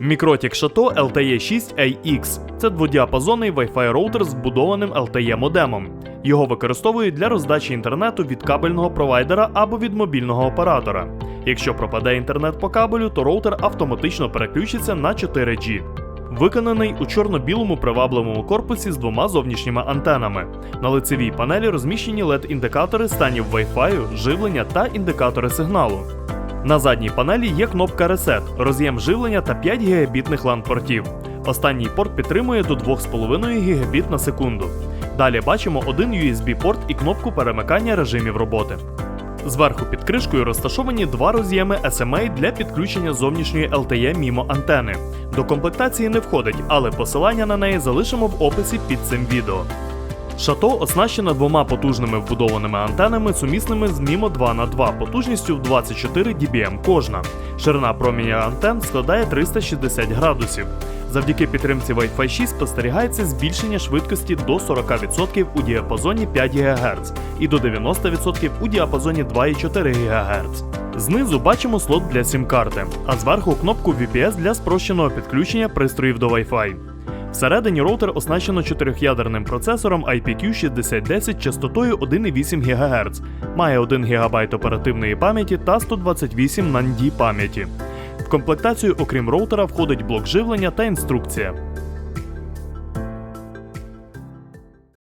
Mikrotik Chateau LTE 6 AX це дводіапазонний Wi-Fi роутер з вбудованим LTE модемом. Його використовують для роздачі інтернету від кабельного провайдера або від мобільного оператора. Якщо пропаде інтернет по кабелю, то роутер автоматично переключиться на 4G. Виконаний у чорно-білому привабливому корпусі з двома зовнішніми антенами. На лицевій панелі розміщені LED-індикатори станів Wi-Fi, живлення та індикатори сигналу. На задній панелі є кнопка Reset, роз'єм живлення та 5 гігабітних LAN-портів. Останній порт підтримує до 2,5 гігабіт на секунду. Далі бачимо один USB-порт і кнопку перемикання режимів роботи. Зверху під кришкою розташовані два роз'єми SMA для підключення зовнішньої LTE мімо антени. До комплектації не входить, але посилання на неї залишимо в описі під цим відео. Шато оснащена двома потужними вбудованими антенами, сумісними з MIMO 2 на 2 потужністю в 24 dBm кожна. Ширина проміння антен складає 360 градусів. Завдяки підтримці Wi-Fi 6 спостерігається збільшення швидкості до 40% у діапазоні 5 ГГц і до 90% у діапазоні 2,4 ГГц. Знизу бачимо слот для сім-карти, а зверху кнопку VPS для спрощеного підключення пристроїв до Wi-Fi. Всередині роутер оснащено чотирьохядерним процесором IPQ6010 частотою 1,8 ГГц, має 1 ГБ оперативної пам'яті та 128 NAND пам'яті. В комплектацію, окрім роутера, входить блок живлення та інструкція.